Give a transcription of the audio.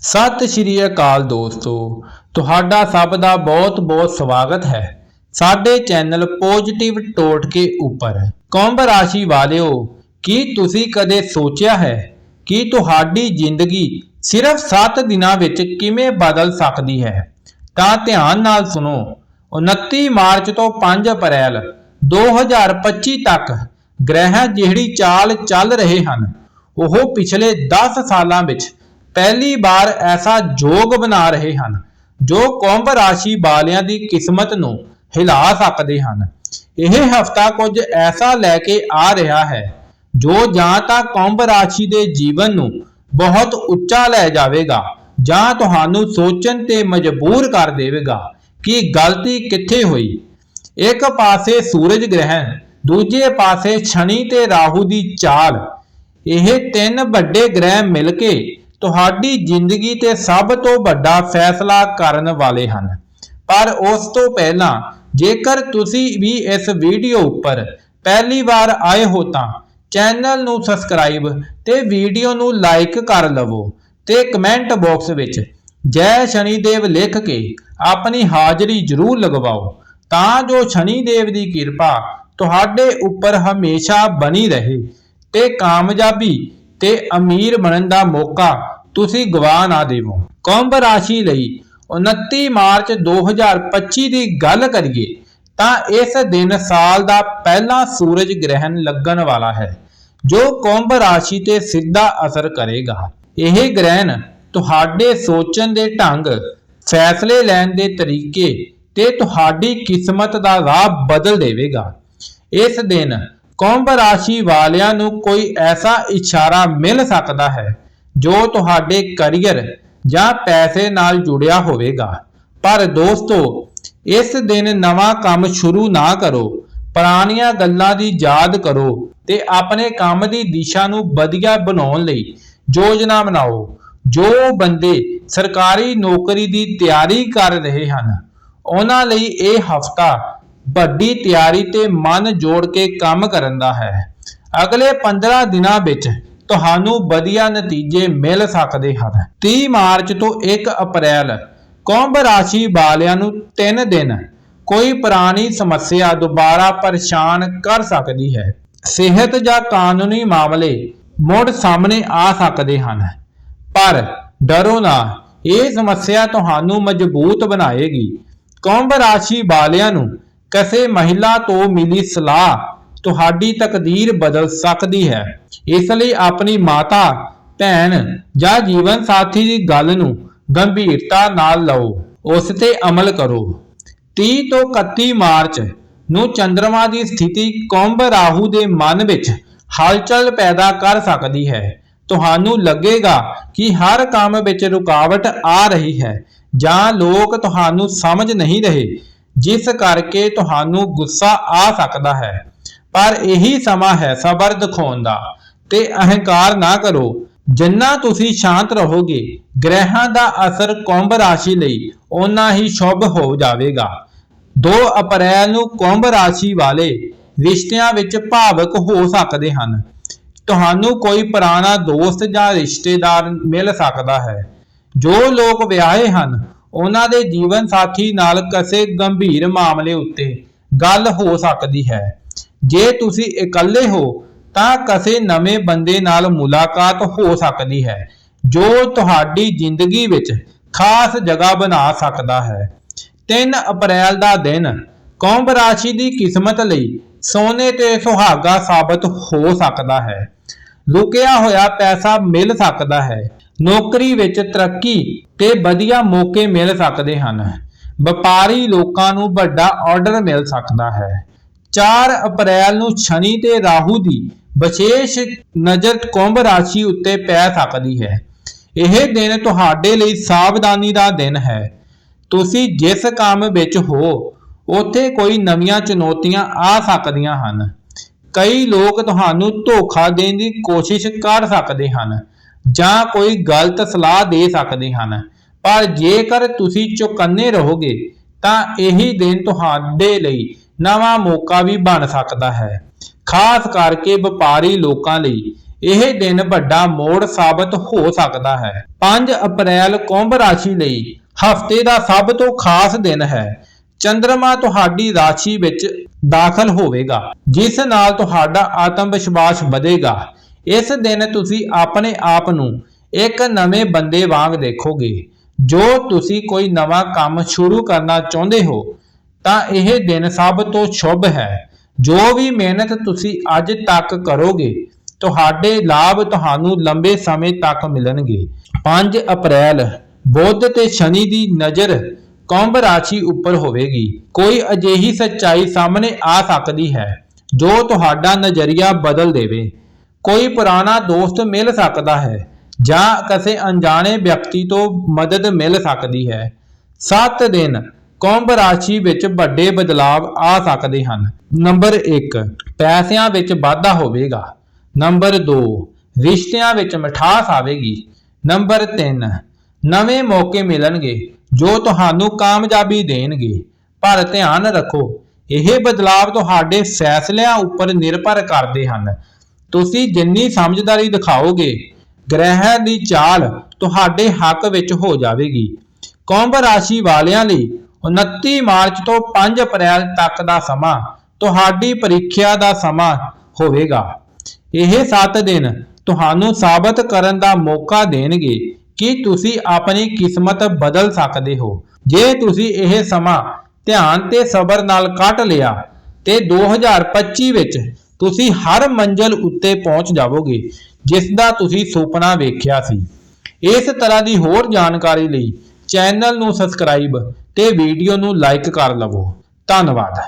ਸਤਿ ਸ਼੍ਰੀ ਅਕਾਲ ਦੋਸਤੋ, ਤੁਹਾਡਾ ਸਭ ਦਾ ਬਹੁਤ-ਬਹੁਤ ਸਵਾਗਤ ਹੈ। ਸਾਡੇ ਚੈਨਲ ਪੋਜ਼ਿਟਿਵ ਟੋਟਕੇ ਉੱਪਰ। ਕੁੰਭ ਰਾਸ਼ੀ ਵਾਲਿਓ, ਕੀ ਤੁਸੀਂ ਕਦੇ ਸੋਚਿਆ ਹੈ ਕਿ ਤੁਹਾਡੀ ਜ਼ਿੰਦਗੀ ਸਿਰਫ 7 ਦਿਨਾਂ ਵਿੱਚ ਕਿਵੇਂ ਬਦਲ ਸਕਦੀ ਹੈ? ਤਾਂ ਧਿਆਨ ਨਾਲ ਸੁਣੋ 29 ਮਾਰਚ ਤੋਂ 5 ਅਪ੍ਰੈਲ 2025 ਤੱਕ ਗ੍ਰਹਿ ਜਿਹੜੀ ਚਾਲ ਚੱਲ ਰਹੇ ਹਨ, ਉਹ ਪਿਛਲੇ 10 ਸਾਲਾਂ ਵਿੱਚ ਪਹਿਲੀ ਵਾਰ ਐਸਾ ਜੋਗ ਬਣਾ ਰਹੇ ਹਨ, ਜੋ ਕੁੰਭ ਰਾਸ਼ੀ ਵਾਲਿਆਂ ਦੀ ਕਿਸਮਤ ਨੂੰ ਹਿਲਾ ਸਕਦੇ ਹਨ। ਇਹ ਹਫਤਾ ਕੁਝ ਐਸਾ ਲੈ ਕੇ ਆ ਰਿਹਾ ਹੈ, ਜੋ ਜਾਂ ਤਾਂ ਕੁੰਭ ਰਾਸ਼ੀ ਦੇ ਜੀਵਨ ਨੂੰ ਬਹੁਤ ਉੱਚਾ ਲੈ ਜਾਵੇਗਾ, ਜਾਂ ਤੁਹਾਨੂੰ ਸੋਚਣ ਤੇ ਮਜਬੂਰ ਕਰ ਦੇਵੇਗਾ ਕਿ ਗਲਤੀ ਕਿੱਥੇ ਹੋਈ। ਇੱਕ ਪਾਸੇ ਸੂਰਜ ਗ੍ਰਹਿਣ, ਦੂਜੇ ਪਾਸੇ ਸ਼ਨੀ ਤੇ ਰਾਹੂ ਦੀ ਚਾਲ। ਇਹ ਤਿੰਨ ਵੱਡੇ ਗ੍ਰਹਿ ਮਿਲ ਕੇ ਤੁਹਾਡੀ ਜ਼ਿੰਦਗੀ ਤੇ ਸਭ ਤੋਂ ਵੱਡਾ ਫੈਸਲਾ ਕਰਨ ਵਾਲੇ ਹਨ। ਪਰ ਉਸ ਤੋਂ ਪਹਿਲਾਂ, ਜੇਕਰ ਤੁਸੀਂ ਵੀ ਇਸ ਵੀਡੀਓ ਉੱਪਰ ਪਹਿਲੀ ਵਾਰ ਆਏ ਹੋ ਤਾਂ ਚੈਨਲ ਨੂੰ ਸਬਸਕ੍ਰਾਈਬ ਤੇ ਵੀਡੀਓ ਨੂੰ ਲਾਈਕ ਕਰ ਲਵੋ ਤੇ ਕਮੈਂਟ ਬਾਕਸ ਵਿੱਚ ਜੈ ਸ਼ਨੀਦੇਵ ਲਿਖ ਕੇ ਆਪਣੀ ਹਾਜ਼ਰੀ ਜ਼ਰੂਰ ਲਗਵਾਓ ਤਾਂ ਜੋ ਸ਼ਨੀਦੇਵ ਦੀ ਕਿਰਪਾ ਤੁਹਾਡੇ ਉੱਪਰ ਹਮੇਸ਼ਾ ਬਣੀ ਰਹੇ ਤੇ ਕਾਮਯਾਬੀ ਤੇ ਅਮੀਰ ਬਣਨ ਦਾ ਮੌਕਾ ਤੁਸੀਂ ਗਵਾ ਨਾ ਦੇਵੋ। ਕੁੰਭ ਰਾਸ਼ੀ ਲਈ 29 ਮਾਰਚ 2025 ਦੀ ਗੱਲ ਕਰੀਏ ਤਾਂ ਇਸ ਦਿਨ ਸਾਲ ਦਾ ਪਹਿਲਾ ਸੂਰਜ ਗ੍ਰਹਿਣ ਲੱਗਣ ਵਾਲਾ ਹੈ, ਜੋ ਕੁੰਭ ਰਾਸ਼ੀ ਤੇ ਸਿੱਧਾ ਅਸਰ ਕਰੇਗਾ। ਇਹ ਗ੍ਰਹਿਣ ਤੁਹਾਡੇ ਸੋਚਣ ਦੇ ਢੰਗ, ਫੈਸਲੇ ਲੈਣ ਦੇ ਤਰੀਕੇ ਤੇ ਤੁਹਾਡੀ ਕਿਸਮਤ ਦਾ ਰਾਹ ਬਦਲ ਦੇਵੇਗਾ। ਇਸ ਦਿਨ ਕੁੰਭ ਰਾਸ਼ੀ ਵਾਲਿਆਂ ਨੂੰ ਕੋਈ ਐਸਾ ਇਸ਼ਾਰਾ ਮਿਲ ਸਕਦਾ ਹੈ ਜੋ ਤੁਹਾਡੇ ਕੈਰੀਅਰ ਜਾਂ ਪੈਸੇ ਨਾਲ ਜੁੜਿਆ ਹੋਵੇਗਾ। ਪਰ ਦੋਸਤੋ, ਇਸ ਦਿਨ ਨਵਾਂ ਕੰਮ ਸ਼ੁਰੂ ਨਾ ਕਰੋ। ਪੁਰਾਣੀਆਂ ਗੱਲਾਂ ਦੀ ਯਾਦ ਕਰੋ ਤੇ ਆਪਣੇ ਕੰਮ ਦੀ ਦਿਸ਼ਾ ਨੂੰ ਵਧੀਆ ਬਣਾਉਣ ਲਈ ਯੋਜਨਾ ਬਣਾਓ। ਜੋ ਬੰਦੇ ਸਰਕਾਰੀ ਨੌਕਰੀ ਦੀ ਤਿਆਰੀ ਕਰ ਰਹੇ ਹਨ, ਉਹਨਾਂ ਲਈ ਇਹ ਹਫਤਾ ਵੱਡੀ ਤਿਆਰੀ ਤੇ ਮਨ ਜੋੜ ਕੇ ਕੰਮ ਕਰਨ ਦਾ ਹੈ। ਅਗਲੇ 15 ਦਿਨਾਂ ਵਿੱਚ ਤੁਹਾਨੂੰ ਵਧੀਆ ਨਤੀਜੇ ਮਿਲ ਸਕਦੇ ਹਨ। 30 ਮਾਰਚ ਤੋਂ 1 ਅਪ੍ਰੈਲ, ਕੁੰਭ ਰਾਸ਼ੀ ਵਾਲਿਆਂ ਨੂੰ 3 ਦਿਨ। ਕੋਈ ਪੁਰਾਣੀ ਸਮੱਸਿਆ ਦੁਬਾਰਾ ਪਰੇਸ਼ਾਨ ਕਰ ਸਕਦੀ ਹੈ। ਸਿਹਤ ਜਾਂ ਕਾਨੂੰਨੀ ਮਾਮਲੇ ਮੁੜ ਸਾਹਮਣੇ ਆ ਸਕਦੇ ਹਨ। ਪਰ ਡਰੋ ਨਾ, ਇਹ ਸਮੱਸਿਆ ਤੁਹਾਨੂੰ ਮਜ਼ਬੂਤ ਬਣਾਏਗੀ। ਕੁੰਭ ਰਾਸ਼ੀ ਵਾਲਿਆਂ ਨੂੰ ਕਿਸੇ ਮਹਿਲਾ ਤੋਂ ਮਿਲੀ ਸਲਾਹ ਤੁਹਾਡੀ ਤਕਦੀਰ ਬਦਲ ਸਕਦੀ ਹੈ। ਇਸ ਲਈ ਆਪਣੀ ਮਾਤਾ, ਭੈਣ ਜਾਂ ਜੀਵਨ ਸਾਥੀ ਦੀ ਗੱਲ ਨੂੰ ਗੰਭੀਰਤਾ ਨਾਲ ਲਓ। ਉਸ ਤੇ ਅਮਲ ਕਰੋ। 30 ਤੋਂ 31 ਮਾਰਚ ਨੂੰ ਚੰ드ਰਮਾ ਦੀ ਸਥਿਤੀ ਕੁੰਭ ਰਾਹੂ ਦੇ ਮਨ ਵਿੱਚ ਹਲਚਲ ਪੈਦਾ ਕਰ ਸਕਦੀ ਹੈ। ਤੁਹਾਨੂੰ ਲੱਗੇਗਾ ਕਿ ਹਰ ਕੰਮ ਵਿੱਚ ਰੁਕਾਵਟ ਆ ਰਹੀ ਹੈ ਜਾਂ ਲੋਕ ਤੁਹਾਨੂੰ ਸਮਝ ਨਹੀਂ ਰਹੇ ਜਿਸ ਕਰਕੇ ਤੁਹਾਨੂੰ ਗੁੱਸਾ ਆ ਸਕਦਾ ਹੈ। ਪਰ ਇਹੀ ਸਮਾਂ ਹੈ ਸਬਰ ਦਿਖਾਉਣ ਦਾ ਤੇ ਅਹੰਕਾਰ ਨਾ ਕਰੋ। ਜਿੰਨਾ ਤੁਸੀਂ ਸ਼ਾਂਤ ਰਹੋਗੇ, ਗ੍ਰਹਿਾਂ ਦਾ ਅਸਰ ਕੁੰਭ ਰਾਸ਼ੀ ਲਈ ਓਨਾ ਹੀ ਸ਼ੁਭ ਹੋ ਜਾਵੇਗਾ। 2 ਅਪ੍ਰੈਲ ਨੂੰ ਕੁੰਭ ਰਾਸ਼ੀ ਵਾਲੇ ਰਿਸ਼ਤਿਆਂ ਵਿੱਚ ਭਾਵਕ ਹੋ ਸਕਦੇ ਹਨ। ਤੁਹਾਨੂੰ ਕੋਈ ਪੁਰਾਣਾ ਦੋਸਤ ਜਾਂ ਰਿਸ਼ਤੇਦਾਰ ਮਿਲ ਸਕਦਾ ਹੈ। ਜੋ ਲੋਕ ਵਿਆਹੇ ਹਨ ਉਹਨਾਂ ਦੇ ਜੀਵਨ ਸਾਥੀ ਨਾਲ ਕਿਸੇ ਗੰਭੀਰ ਮਾਮਲੇ ਉੱਤੇ ਗੱਲ ਹੋ ਸਕਦੀ ਹੈ। ਜੇ ਤੁਸੀਂ ਇਕੱਲੇ ਹੋ, ਤਾਂ ਕਿਸੇ ਨਵੇਂ ਬੰਦੇ ਨਾਲ ਮੁਲਾਕਾਤ ਹੋ ਸਕਦੀ ਹੈ, ਜੋ ਤੁਹਾਡੀ ਜ਼ਿੰਦਗੀ ਵਿੱਚ ਖਾਸ ਜਗ੍ਹਾ ਬਣਾ ਸਕਦਾ ਹੈ। 3 ਅਪ੍ਰੈਲ ਦਾ ਦਿਨ ਕੁੰਭ ਰਾਸ਼ੀ ਦੀ ਕਿਸਮਤ ਲਈ ਸੋਨੇ ਤੇ ਸੁਹਾਗਾ ਸਾਬਤ ਹੋ ਸਕਦਾ ਹੈ। ਲੁਕਿਆ ਹੋਇਆ ਪੈਸਾ ਮਿਲ ਸਕਦਾ ਹੈ। ਨੌਕਰੀ ਵਿੱਚ ਤਰੱਕੀ ਤੇ ਵਧੀਆ ਮੌਕੇ ਮਿਲ ਸਕਦੇ ਹਨ। ਵਪਾਰੀ ਲੋਕਾਂ ਨੂੰ ਵੱਡਾ ਆਰਡਰ ਮਿਲ ਸਕਦਾ ਹੈ। 4 ਅਪ੍ਰੈਲ ਨੂੰ ਸ਼ਨੀ ਤੇ ਰਾਹੂ ਦੀ ਵਿਸ਼ੇਸ਼ ਨਜ਼ਰ ਕੁੰਭ ਰਾਸ਼ੀ ਉੱਤੇ ਪੈ ਸਕਦੀ ਹੈ। ਇਹ ਦਿਨ ਤੁਹਾਡੇ ਲਈ ਸਾਵਧਾਨੀ ਦਾ ਦਿਨ ਹੈ। ਤੁਸੀਂ ਜਿਸ ਕੰਮ ਵਿੱਚ ਹੋ, ਉੱਥੇ ਕੋਈ ਨਵੀਆਂ ਚੁਣੌਤੀਆਂ ਆ ਸਕਦੀਆਂ ਹਨ। ਕਈ ਲੋਕ ਤੁਹਾਨੂੰ ਧੋਖਾ ਦੇਣ ਦੀ ਕੋਸ਼ਿਸ਼ ਕਰ ਸਕਦੇ ਹਨ। ਜਾਂ ਕੋਈ ਗਲਤ ਸਲਾਹ ਦੇ ਸਕਦੇ ਹਨ। ਪਰ ਜੇਕਰ ਤੁਸੀਂ ਚੁਕੰਨੇ ਰਹੋਗੇ, ਤਾਂ ਇਹੀ ਦਿਨ ਤੁਹਾਡੇ ਲਈ ਨਵਾਂ ਮੌਕਾ ਵੀ ਬਣ ਸਕਦਾ ਹੈ। ਖਾਸ ਕਰਕੇ ਵਪਾਰੀ ਲੋਕਾਂ ਲਈ ਇਹ ਦਿਨ ਵੱਡਾ ਮੋੜ ਸਾਬਤ ਹੋ ਸਕਦਾ ਹੈ। 5 ਅਪ੍ਰੈਲ ਕੁੰਭ ਰਾਸ਼ੀ ਲਈ ਹਫ਼ਤੇ ਦਾ ਸਭ ਤੋਂ ਖਾਸ ਦਿਨ ਹੈ। ਚੰ드ਰਮਾ ਤੁਹਾਡੀ ਰਾਸ਼ੀ ਵਿੱਚ ਦਾਖਲ ਹੋਵੇਗਾ, ਜਿਸ ਨਾਲ ਤੁਹਾਡਾ ਆਤਮ ਵਿਸ਼ਵਾਸ ਵਧੇਗਾ। ਇਸ ਦਿਨ ਤੁਸੀਂ ਆਪਣੇ ਆਪ ਨੂੰ ਇੱਕ ਨਵੇਂ ਬੰਦੇ ਵਾਂਗ ਦੇਖੋਗੇ। ਜੋ ਤੁਸੀਂ ਕੋਈ ਨਵਾਂ ਕੰਮ ਸ਼ੁਰੂ ਕਰਨਾ ਚਾਹੁੰਦੇ ਹੋ, ਤਾਂ ਇਹ ਦਿਨ ਸਭ ਤੋਂ ਸ਼ੁਭ ਹੈ। ਜੋ ਵੀ ਮਿਹਨਤ ਤੁਸੀਂ ਅੱਜ ਤੱਕ ਕਰੋਗੇ, ਤੁਹਾਡੇ ਲਾਭ ਤੁਹਾਨੂੰ ਲੰਬੇ ਸਮੇਂ ਤੱਕ ਮਿਲਣਗੇ। 5 ਅਪ੍ਰੈਲ, ਬੁੱਧ ਤੇ ਸ਼ਨੀ ਦੀ ਨਜ਼ਰ ਕੁੰਭ ਰਾਸ਼ੀ ਉੱਪਰ ਹੋਵੇਗੀ। ਕੋਈ ਅਜਿਹੀ ਸੱਚਾਈ ਸਾਹਮਣੇ ਆ ਸਕਦੀ ਹੈ, ਜੋ ਤੁਹਾਡਾ ਨਜ਼ਰੀਆ ਬਦਲ ਦੇਵੇ। ਕੋਈ ਪੁਰਾਣਾ ਦੋਸਤ ਮਿਲ ਸਕਦਾ ਹੈ ਜਾਂ ਕਿਸੇ ਅਣਜਾਣੇ ਵਿਅਕਤੀ ਤੋਂ ਮਦਦ ਮਿਲ ਸਕਦੀ ਹੈ। 7 ਦਿਨ ਕੁੰਭ ਰਾਸ਼ੀ ਵਿੱਚ ਵੱਡੇ ਬਦਲਾਵ ਆ ਸਕਦੇ ਹਨ। ਨੰਬਰ 1 ਪੈਸਿਆਂ ਵਿੱਚ ਵਾਧਾ ਹੋਵੇਗਾ। ਨੰਬਰ 2 ਰਿਸ਼ਤਿਆਂ ਵਿੱਚ ਮਿਠਾਸ ਆਵੇਗੀ। ਨੰਬਰ 3 ਨਵੇਂ ਮੌਕੇ ਮਿਲਣਗੇ ਜੋ ਤੁਹਾਨੂੰ ਕਾਮਯਾਬੀ ਦੇਣਗੇ। ਪਰ ਧਿਆਨ ਰੱਖੋ, ਇਹ ਬਦਲਾਵ ਤੁਹਾਡੇ ਫੈਸਲਿਆਂ ਉੱਪਰ ਨਿਰਭਰ ਕਰਦੇ ਹਨ। ਤੁਸੀਂ ਜਿੰਨੀ ਸਮਝਦਾਰੀ ਦਿਖਾਓਗੇ, ਗ੍ਰਹਿ ਦੀ ਚਾਲ ਤੁਹਾਡੇ ਹੱਕ ਵਿੱਚ ਹੋ ਜਾਵੇਗੀ। ਕੁੰਭ ਰਾਸ਼ੀ ਵਾਲਿਆਂ ਲਈ 29 ਮਾਰਚ ਤੋਂ 5 ਅਪ੍ਰੈਲ ਤੱਕ ਦਾ ਸਮਾਂ ਤੁਹਾਡੀ ਪ੍ਰੀਖਿਆ ਦਾ ਸਮਾਂ ਹੋਵੇਗਾ। ਇਹ 7 ਦਿਨ ਤੁਹਾਨੂੰ ਸਾਬਤ ਕਰਨ ਦਾ ਮੌਕਾ ਦੇਣਗੇ ਕਿ ਤੁਸੀਂ ਆਪਣੀ ਕਿਸਮਤ ਬਦਲ ਸਕਦੇ ਹੋ। ਜੇ ਤੁਸੀਂ ਇਹ ਸਮਾਂ ਧਿਆਨ ਤੇ ਸਬਰ ਨਾਲ ਕੱਟ ਲਿਆ, ਤੇ 2025 ਵਿੱਚ ਤੁਸੀਂ ਹਰ ਮੰਜ਼ਲ ਉੱਤੇ ਪਹੁੰਚ ਜਾਵੋਗੇ, ਜਿਸ ਦਾ ਤੁਸੀਂ ਸੁਪਨਾ ਵੇਖਿਆ ਸੀ। ਇਸ ਤਰ੍ਹਾਂ ਦੀ ਹੋਰ ਜਾਣਕਾਰੀ ਲਈ ਚੈਨਲ ਨੂੰ ਸਬਸਕ੍ਰਾਈਬ ਤੇ ਵੀਡੀਓ ਨੂੰ ਲਾਈਕ ਕਰ ਲਵੋ। ਧੰਨਵਾਦ।